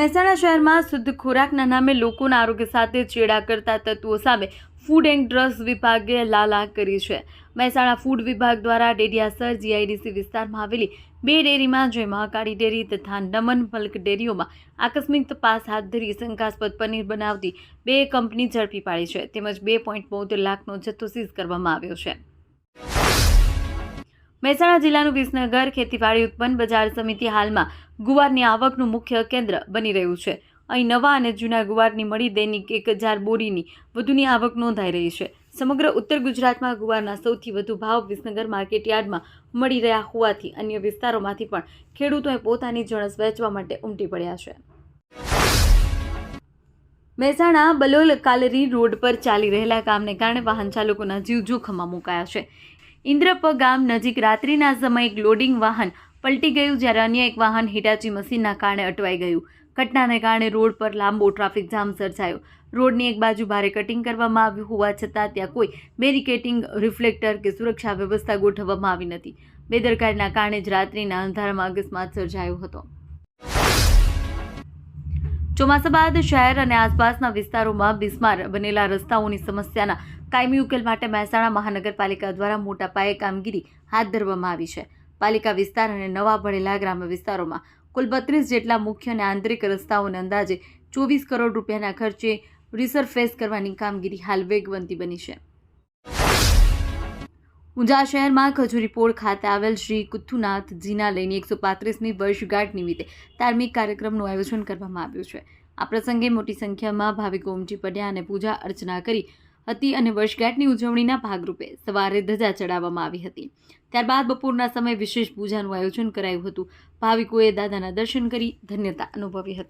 મહેસાણા શહેરમાં શુદ્ધ ખોરાકના નામે લોકોના આરોગ્ય સાથે ચેડા કરતા તત્વો સામે ફૂડ એન્ડ ડ્રગ્સ વિભાગે લાલા કરી છે. મહેસાણા ફૂડ વિભાગ દ્વારા ડેડિયાસર જીઆઈડીસી વિસ્તારમાં આવેલી બે ડેરીમાં જે મહાકાળી ડેરી તથા નમન મલ્ક ડેરીઓમાં આકસ્મિક તપાસ હાથ ધરી શંકાસ્પદ પનીર બનાવતી બે કંપની ઝડપી પાડી છે. તેમજ બે પોઈન્ટ લાખનો જથ્થો સીઝ કરવામાં આવ્યો છે. મહેસાણા જિલ્લાનું વિસનગર ખેતીવાડી ઉત્પન્ન બજાર સમિતિ હાલમાં ગુવારની આવકનું મુખ્ય કેન્દ્ર બની રહ્યું છે. અહીં નવા અને જૂના ગુવારની મળી દૈનિક એક હજાર બોરીની વધુની આવક નોંધાઈ રહી છે. સમગ્ર ઉત્તર ગુજરાતમાં ગુવારના સૌથી વધુ ભાવ વિસનગર માર્કેટયાર્ડમાં મળી રહ્યા હોવાથી અન્ય વિસ્તારોમાંથી પણ ખેડૂતોએ પોતાની જણસ વેચવા માટે ઉમટી પડ્યા છે. મહેસાણા બલોલ કાલરી રોડ પર ચાલી રહેલા કામને કારણે વાહન ચાલકોના જીવ જોખમમાં મુકાયા છે. ઇન્દ્રપ ગામ નજીક રાત્રિના સમયે એક લોડિંગ વાહન પલટી ગયું જ્યારે અન્ય એક વાહન હિટાચી મશીનના કારણે અટવાઈ ગયું. ઘટનાને કારણે રોડ પર લાંબો ટ્રાફિક જામ સર્જાયો. રોડની એક બાજુ ભારે કટિંગ કરવામાં આવ્યું હોવા છતાં ત્યાં કોઈ બેરિકેટિંગ રિફ્લેક્ટર કે સુરક્ષા વ્યવસ્થા ગોઠવવામાં આવી નથી. બેદરકારીના કારણે જ રાત્રિના અંધારામાં અકસ્માત સર્જાયો હતો. ચોમાસા બાદ શહેર અને આસપાસના વિસ્તારોમાં બિસ્માર બનેલા રસ્તાઓની સમસ્યાના કાયમી ઉકેલ માટે મહેસાણા મહાનગરપાલિકા દ્વારા મોટા પાયે કામગીરી હાથ ધરવામાં આવી છે. પાલિકા વિસ્તાર અને નવા ભણેલા ગ્રામ્ય વિસ્તારોમાં કુલ બત્રીસ જેટલા મુખ્ય અને આંતરિક રસ્તાઓને અંદાજે ચોવીસ કરોડ રૂપિયાના ખર્ચે રિસરફેસ કરવાની કામગીરી હાલ વેગવંતી બની છે. ઊંઝા શહેરમાં ખજુરીપોળ ખાતે આવેલ શ્રી કુથુનાથજીના લઈને એકસો પાંત્રીસમી વર્ષગાંઠ નિમિત્તે ધાર્મિક કાર્યક્રમનું આયોજન કરવામાં આવ્યું છે. આ પ્રસંગે મોટી સંખ્યામાં ભાવિકો ઉમટી પડ્યા અને પૂજા અર્ચના કરી હતી અને વર્ષગાંઠની ઉજવણીના ભાગરૂપે સવારે ધજા ચડાવવામાં આવી હતી. ત્યારબાદ બપોરના સમયે વિશેષ પૂજાનું આયોજન કરાયું હતું. ભાવિકોએ દાદાના દર્શન કરી ધન્યતા અનુભવી હતી.